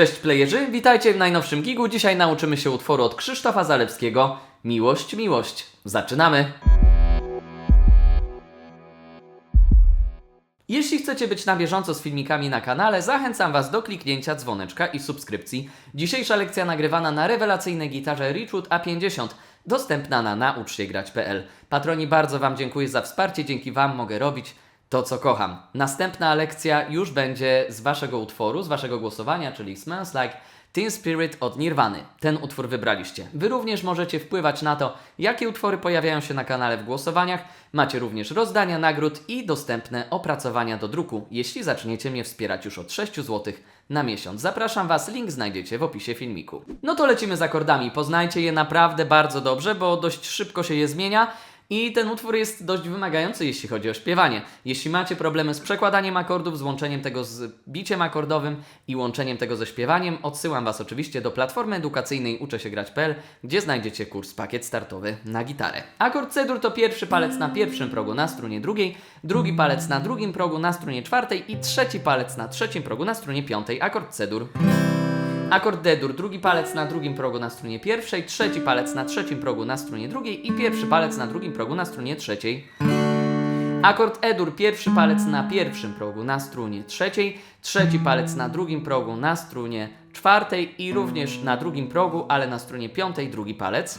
Cześć playerzy, witajcie w najnowszym gigu. Dzisiaj nauczymy się utworu od Krzysztofa Zalewskiego Miłość, miłość. Zaczynamy! Jeśli chcecie być na bieżąco z filmikami na kanale, zachęcam Was do kliknięcia dzwoneczka i subskrypcji. Dzisiejsza lekcja nagrywana na rewelacyjnej gitarze Richwood A50, dostępna na nauczsiegrać.pl. Patroni, bardzo Wam dziękuję za wsparcie, dzięki Wam mogę robić to, co kocham. Następna lekcja już będzie z Waszego utworu, z Waszego głosowania, czyli Smells Like Teen Spirit od Nirwany. Ten utwór wybraliście. Wy również możecie wpływać na to, jakie utwory pojawiają się na kanale w głosowaniach. Macie również rozdania nagród i dostępne opracowania do druku, jeśli zaczniecie mnie wspierać już od 6 zł na miesiąc. Zapraszam Was, link znajdziecie w opisie filmiku. No to lecimy z akordami. Poznajcie je naprawdę bardzo dobrze, bo dość szybko się je zmienia. I ten utwór jest dość wymagający, jeśli chodzi o śpiewanie. Jeśli macie problemy z przekładaniem akordów, z łączeniem tego z biciem akordowym i łączeniem tego ze śpiewaniem, odsyłam Was oczywiście do platformy edukacyjnej uczesiegrać.pl, gdzie znajdziecie kurs pakiet startowy na gitarę. Akord C-dur to pierwszy palec na pierwszym progu na strunie drugiej, drugi palec na drugim progu na strunie czwartej i trzeci palec na trzecim progu na strunie piątej. Akord C-dur. Akord D-dur, drugi palec na drugim progu na strunie pierwszej, trzeci palec na trzecim progu na strunie drugiej i pierwszy palec na drugim progu na strunie trzeciej. Akord E-dur, pierwszy palec na pierwszym progu na strunie trzeciej, trzeci palec na drugim progu na strunie czwartej i również na drugim progu, ale na strunie piątej drugi palec.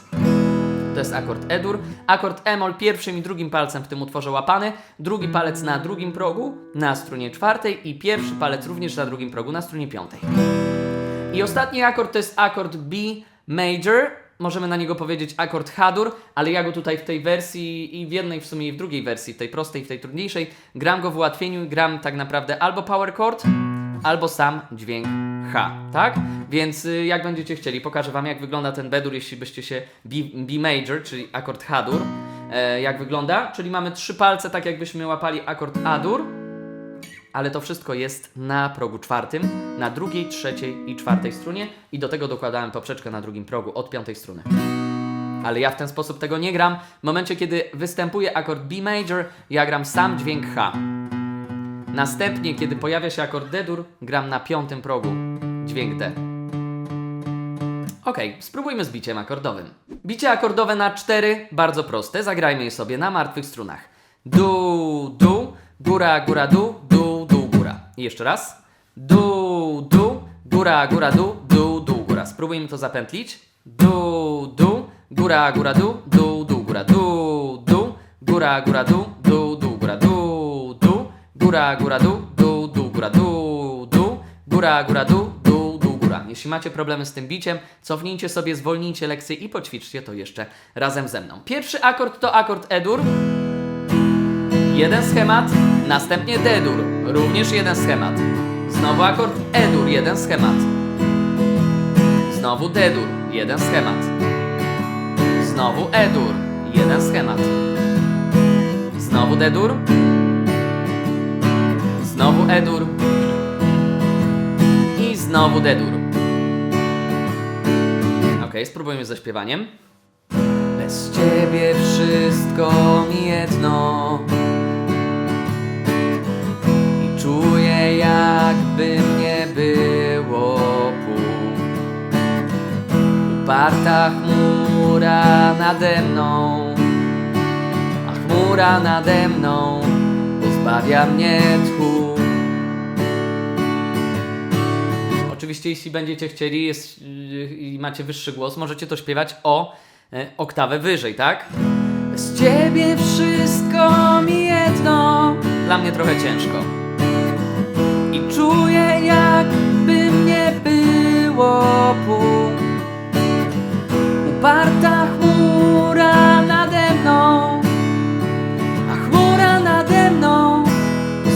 To jest akord E-dur. Akord E-moll pierwszym i drugim palcem w tym utworze łapany, drugi palec na drugim progu na strunie czwartej i pierwszy palec również na drugim progu na strunie piątej. I ostatni akord to jest akord B major. Możemy na niego powiedzieć akord H-dur, ale ja go tutaj w tej wersji i w jednej w sumie i w drugiej wersji, w tej prostej i w tej trudniejszej, gram go w ułatwieniu i gram tak naprawdę albo power chord, albo sam dźwięk H, tak? Więc y, jak będziecie chcieli, pokażę Wam jak wygląda ten B-dur, jeśli byście się B, B major, czyli akord H-dur, e, jak wygląda, czyli mamy trzy palce, tak jakbyśmy łapali akord A-dur, ale to wszystko jest na progu czwartym, na drugiej, trzeciej i czwartej strunie i do tego dokładałem poprzeczkę na drugim progu od piątej struny. Ale ja w ten sposób tego nie gram. W momencie, kiedy występuje akord B major, ja gram sam dźwięk H. Następnie, kiedy pojawia się akord D-dur, gram na piątym progu dźwięk D. Ok, spróbujmy z biciem akordowym. Bicie akordowe na cztery, bardzo proste. Zagrajmy je sobie na martwych strunach. Du, du, góra, góra, du, du, du, góra. I jeszcze raz. Du, du, góra, góra, du, du, du, góra. Spróbujmy to zapętlić. Du, du, góra, góra, du, du, du, góra. Du, du, góra, góra, du, du, du, góra. Du, du, góra, góra, du, du, du, góra. Góra, góra, góra. Jeśli macie problemy z tym biciem, cofnijcie sobie, zwolnijcie lekcję i poćwiczcie to jeszcze razem ze mną. Pierwszy akord to akord E-dur. Jeden schemat, następnie D-dur, również jeden schemat. Znowu akord E-dur, jeden schemat. Znowu D-dur, jeden schemat. Znowu E-dur, jeden schemat. Znowu D-dur. Znowu E-dur. I znowu D-dur. Ok, spróbujmy ze śpiewaniem. Bez ciebie wszystko mi jedno jakby mnie było pół Uparta chmura nade mną A chmura nade mną pozbawia mnie tchu Oczywiście, jeśli będziecie chcieli jest, yy, i macie wyższy głos, możecie to śpiewać o e, oktawę wyżej, tak? Z ciebie wszystko mi jedno. Dla mnie trochę ciężko. Czuję, jakby mnie było pół. Uparta chmura nade mną, a chmura nade mną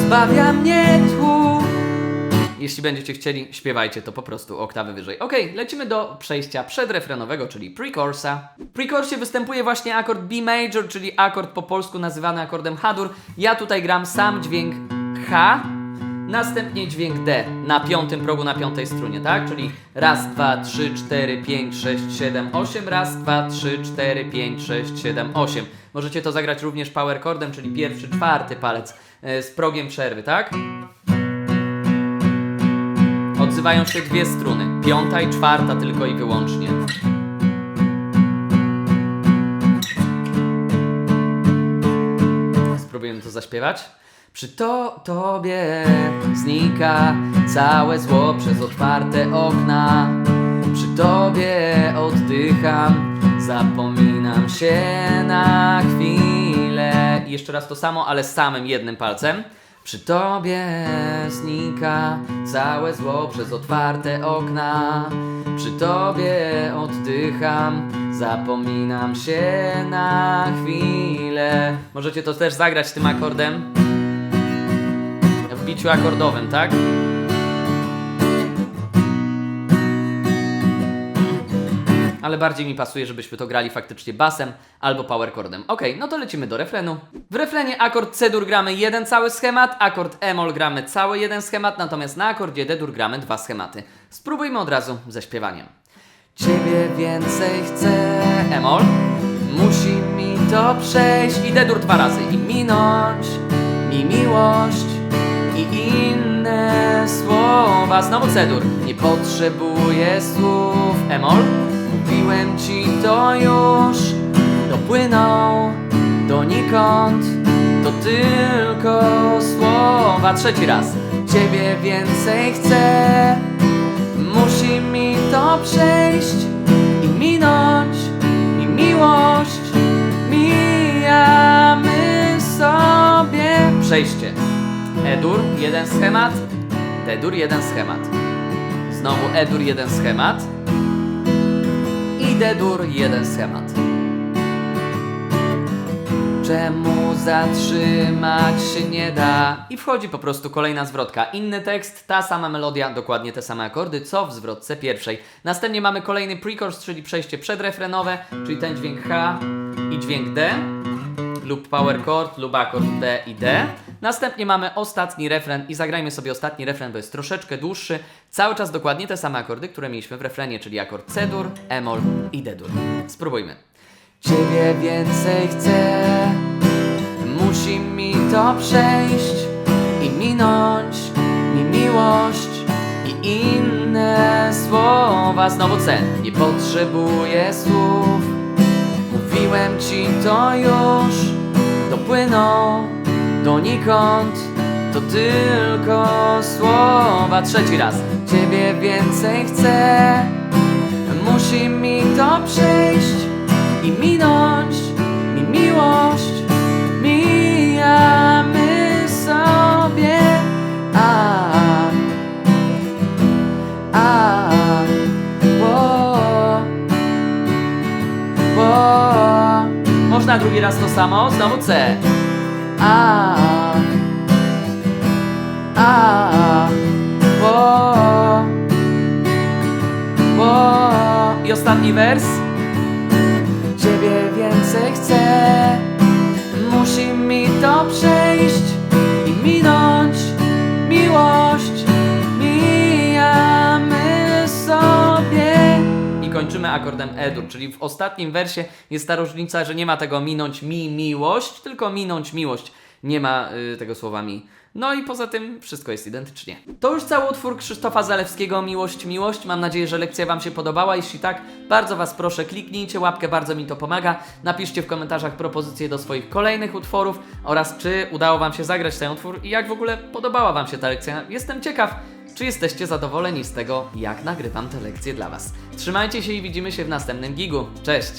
zbawia mnie tchu. Jeśli będziecie chcieli, śpiewajcie to po prostu oktawy wyżej. Ok, lecimy do przejścia przedrefrenowego, czyli pre-chorsa. W pre-chorsie występuje właśnie akord B major, czyli akord po polsku nazywany akordem H-dur. Ja tutaj gram sam dźwięk H, następnie dźwięk D na piątym progu na piątej strunie, tak? Czyli raz, dwa, trzy, cztery, pięć, sześć, siedem, osiem, raz, dwa, trzy, cztery, pięć, sześć, siedem, osiem. Możecie to zagrać również power chordem, czyli pierwszy, czwarty palec e, z progiem przerwy, tak? używają się dwie struny. Piąta i czwarta tylko i wyłącznie. Spróbujemy to zaśpiewać. Przy to tobie znika całe zło przez otwarte okna. Przy tobie oddycham, zapominam się na chwilę. I jeszcze raz to samo, ale z samym jednym palcem. Przy tobie znika całe zło przez otwarte okna. Przy tobie oddycham, zapominam się na chwilę. Możecie to też zagrać tym akordem. Biciu akordowym, tak? ale bardziej mi pasuje, żebyśmy to grali faktycznie basem albo power chordem. Ok, no to lecimy do refrenu. W refrenie akord C-dur gramy jeden cały schemat, akord E-moll gramy cały jeden schemat, natomiast na akordzie D-dur gramy dwa schematy. Spróbujmy od razu ze śpiewaniem. Ciebie więcej chcę E-moll, musi mi to przejść i D-dur dwa razy i minąć mi miłość inne słowa. Znowu C-dur, nie potrzebuję słów E-moll, mówiłem ci to już, dopłynął donikąd, to tylko słowa. Trzeci raz, ciebie więcej chcę, musi mi to przejść i minąć mi miłość, mijamy sobie. Przejście. E-dur, jeden schemat, D-dur, jeden schemat. Znowu E-dur, jeden schemat i D-dur, jeden schemat. Czemu zatrzymać się nie da? I wchodzi po prostu kolejna zwrotka. Inny tekst, ta sama melodia, dokładnie te same akordy, co w zwrotce pierwszej. Następnie mamy kolejny pre-chorus, czyli przejście przedrefrenowe, czyli ten dźwięk H i dźwięk D lub power chord lub akord D i D. Następnie mamy ostatni refren i zagrajmy sobie ostatni refren, bo jest troszeczkę dłuższy. Cały czas dokładnie te same akordy, które mieliśmy w refrenie, czyli akord C-dur, E-moll i D-dur. Spróbujmy. Ciebie więcej chcę, musi mi to przejść i minąć mi miłość i inne słowa. Znowu C. Nie potrzebuję słów, mówiłem ci to już, dopłynął donikąd, to tylko słowa. Trzeci raz. Ciebie więcej chcę, musi mi to przejść Można drugi raz to samo, znowu C. A, a, wo, wo. I ostatni wers. Ciebie więcej chcę, musi mi to przejść akordem E-dur, czyli w ostatnim wersie jest ta różnica, że nie ma tego minąć mi miłość, tylko minąć miłość. Nie ma y, tego słowa mi. No i poza tym wszystko jest identycznie. To już cały utwór Krzysztofa Zalewskiego Miłość, Miłość. Mam nadzieję, że lekcja Wam się podobała. Jeśli tak, bardzo Was proszę, kliknijcie łapkę, bardzo mi to pomaga. Napiszcie w komentarzach propozycje do swoich kolejnych utworów oraz czy udało Wam się zagrać ten utwór i jak w ogóle podobała Wam się ta lekcja. Jestem ciekaw, czy jesteście zadowoleni z tego, jak nagrywam te lekcje dla Was. Trzymajcie się i widzimy się w następnym gigu. Cześć!